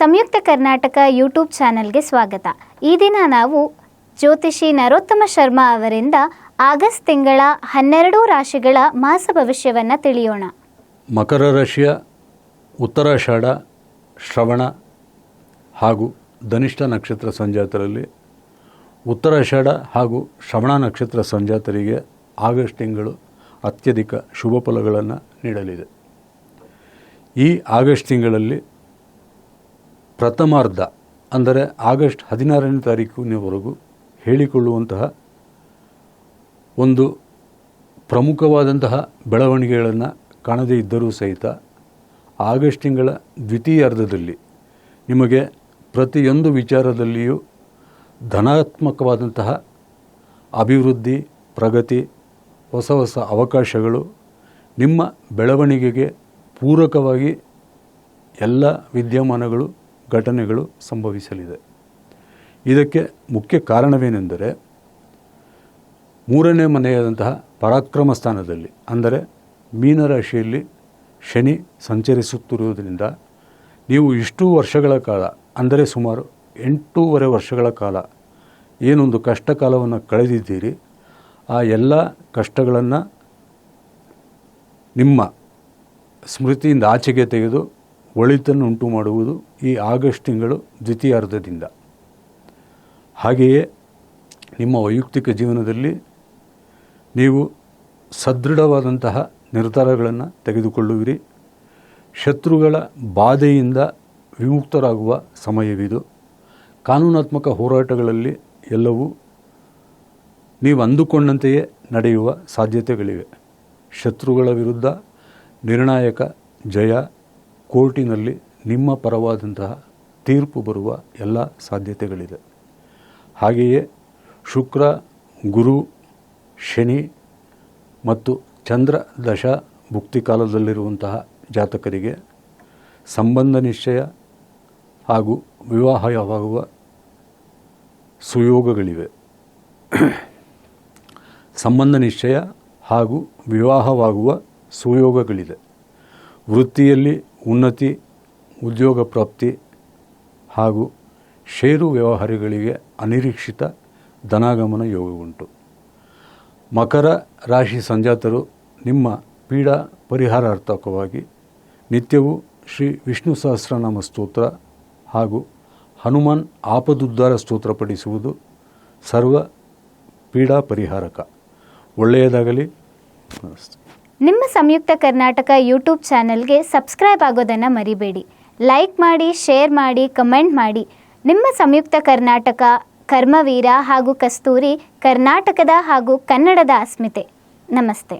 ಸಂಯುಕ್ತ Karnataka YouTube ಚಾನೆಲ್ಗೆ ಸ್ವಾಗತ. ಈ ದಿನ ನಾವು ಜ್ಯೋತಿಷಿ ನರೋತ್ತಮ ಶರ್ಮಾ ಅವರಿಂದ ಆಗಸ್ಟ್ ತಿಂಗಳ ಹನ್ನೆರಡು ರಾಶಿಗಳ ಮಾಸ ಭವಿಷ್ಯವನ್ನು ತಿಳಿಯೋಣ. ಮಕರ ರಾಶಿಯ ಉತ್ತರಾಷಾಢ ಶ್ರವಣ ಹಾಗೂ ಧನಿಷ್ಠ ನಕ್ಷತ್ರ ಸಂಜಾತರಲ್ಲಿ ಉತ್ತರಾಷಾಢ ಹಾಗೂ ಶ್ರವಣ ನಕ್ಷತ್ರ ಸಂಜಾತರಿಗೆ ಆಗಸ್ಟ್ ತಿಂಗಳು ಅತ್ಯಧಿಕ ಶುಭ ಫಲಗಳನ್ನು ನೀಡಲಿದೆ. ಈ ಆಗಸ್ಟ್ ತಿಂಗಳಲ್ಲಿ ಪ್ರಥಮಾರ್ಧ, ಅಂದರೆ ಆಗಸ್ಟ್ ಹದಿನಾರನೇ ತಾರೀಕಿನವರೆಗೂ ಹೇಳಿಕೊಳ್ಳುವಂತಹ ಒಂದು ಪ್ರಮುಖವಾದಂತಹ ಬೆಳವಣಿಗೆಗಳನ್ನು ಕಾಣದೇ ಇದ್ದರೂ ಸಹಿತ ಆಗಸ್ಟ್ ತಿಂಗಳ ದ್ವಿತೀಯಾರ್ಧದಲ್ಲಿ ನಿಮಗೆ ಪ್ರತಿಯೊಂದು ವಿಚಾರದಲ್ಲಿಯೂ ಧನಾತ್ಮಕವಾದಂತಹ ಅಭಿವೃದ್ಧಿ, ಪ್ರಗತಿ, ಹೊಸ ಹೊಸ ಅವಕಾಶಗಳು ನಿಮ್ಮ ಬೆಳವಣಿಗೆಗೆ ಪೂರಕವಾಗಿ ಎಲ್ಲ ವಿದ್ಯಮಾನಗಳು ಘಟನೆಗಳು ಸಂಭವಿಸಲಿದೆ. ಇದಕ್ಕೆ ಮುಖ್ಯ ಕಾರಣವೇನೆಂದರೆ, ಮೂರನೇ ಮನೆಯಾದಂತಹ ಪರಾಕ್ರಮ ಸ್ಥಾನದಲ್ಲಿ, ಅಂದರೆ ಮೀನರಾಶಿಯಲ್ಲಿ ಶನಿ ಸಂಚರಿಸುತ್ತಿರುವುದರಿಂದ ನೀವು ಇಷ್ಟು ವರ್ಷಗಳ ಕಾಲ, ಅಂದರೆ ಸುಮಾರು ಎಂಟೂವರೆ ವರ್ಷಗಳ ಕಾಲ ಏನೊಂದು ಕಷ್ಟ ಕಾಲವನ್ನು ಕಳೆದಿದ್ದೀರಿ, ಆ ಎಲ್ಲ ಕಷ್ಟಗಳನ್ನು ನಿಮ್ಮ ಸ್ಮೃತಿಯಿಂದ ಆಚೆಗೆ ತೆಗೆದು ಒಳಿತನ್ನು ಉಂಟು ಮಾಡುವುದು ಈ ಆಗಸ್ಟ್ ತಿಂಗಳು ದ್ವಿತೀಯಾರ್ಧದಿಂದ. ಹಾಗೆಯೇ ನಿಮ್ಮ ವೈಯಕ್ತಿಕ ಜೀವನದಲ್ಲಿ ನೀವು ಸದೃಢವಾದಂತಹ ನಿರ್ಧಾರಗಳನ್ನು ತೆಗೆದುಕೊಳ್ಳುವಿರಿ. ಶತ್ರುಗಳ ಬಾಧೆಯಿಂದ ವಿಮುಕ್ತರಾಗುವ ಸಮಯವಿದು. ಕಾನೂನಾತ್ಮಕ ಹೋರಾಟಗಳಲ್ಲಿ ಎಲ್ಲವೂ ನೀವು ಅಂದುಕೊಂಡಂತೆಯೇ ನಡೆಯುವ ಸಾಧ್ಯತೆಗಳಿವೆ. ಶತ್ರುಗಳ ವಿರುದ್ಧ ನಿರ್ಣಾಯಕ ಜಯ ಕೋರ್ಟಿನಲ್ಲಿ ನಿಮ್ಮ ಪರವಾದಂತಹ ತೀರ್ಪು ಬರುವ ಎಲ್ಲ ಸಾಧ್ಯತೆಗಳಿದೆ. ಹಾಗೆಯೇ ಶುಕ್ರ, ಗುರು, ಶನಿ ಮತ್ತು ಚಂದ್ರ ದಶ ಭುಕ್ತಿ ಕಾಲದಲ್ಲಿರುವಂತಹ ಜಾತಕರಿಗೆ ಸಂಬಂಧ ನಿಶ್ಚಯ ಹಾಗೂ ವಿವಾಹವಾಗುವ ಸುಯೋಗಗಳಿವೆ. ಸಂಬಂಧ ನಿಶ್ಚಯ ಹಾಗೂ ವಿವಾಹವಾಗುವ ಸುಯೋಗಗಳಿದೆ. ವೃತ್ತಿಯಲ್ಲಿ ಉನ್ನತಿ, ಉದ್ಯೋಗ ಪ್ರಾಪ್ತಿ ಹಾಗೂ ಷೇರು ವ್ಯವಹಾರಗಳಿಗೆ ಅನಿರೀಕ್ಷಿತ ಧನಾಗಮನ ಯೋಗ ಉಂಟು ಮಕರ ರಾಶಿ ಸಂಜಾತರು ನಿಮ್ಮ ಪೀಡಾ ಪರಿಹಾರಾರ್ಥಕವಾಗಿ ನಿತ್ಯವೂ ಶ್ರೀ ವಿಷ್ಣು ಸಹಸ್ರನಾಮ ಸ್ತೋತ್ರ ಹಾಗೂ ಹನುಮಾನ್ ಆಪದುದ್ದಾರ ಸ್ತೋತ್ರ ಪಡಿಸುವುದು ಸರ್ವ ಪೀಡಾ ಪರಿಹಾರಕ. ಒಳ್ಳೆಯದಾಗಲಿ. ನಮಸ್ತೆ. ನಿಮ್ಮ ಸಂಯುಕ್ತ ಕರ್ನಾಟಕ ಯೂಟ್ಯೂಬ್ ಚಾನೆಲ್ಗೆ ಸಬ್ಸ್ಕ್ರೈಬ್ ಆಗೋದನ್ನು ಮರಿಬೇಡಿ. ಲೈಕ್ ಮಾಡಿ, ಶೇರ್ ಮಾಡಿ, ಕಮೆಂಟ್ ಮಾಡಿ. ನಿಮ್ಮ ಸಂಯುಕ್ತ ಕರ್ನಾಟಕ, ಕರ್ಮವೀರ ಹಾಗೂ ಕಸ್ತೂರಿ ಕರ್ನಾಟಕದ ಹಾಗೂ ಕನ್ನಡದ ಅಸ್ಮಿತೆ. ನಮಸ್ತೆ.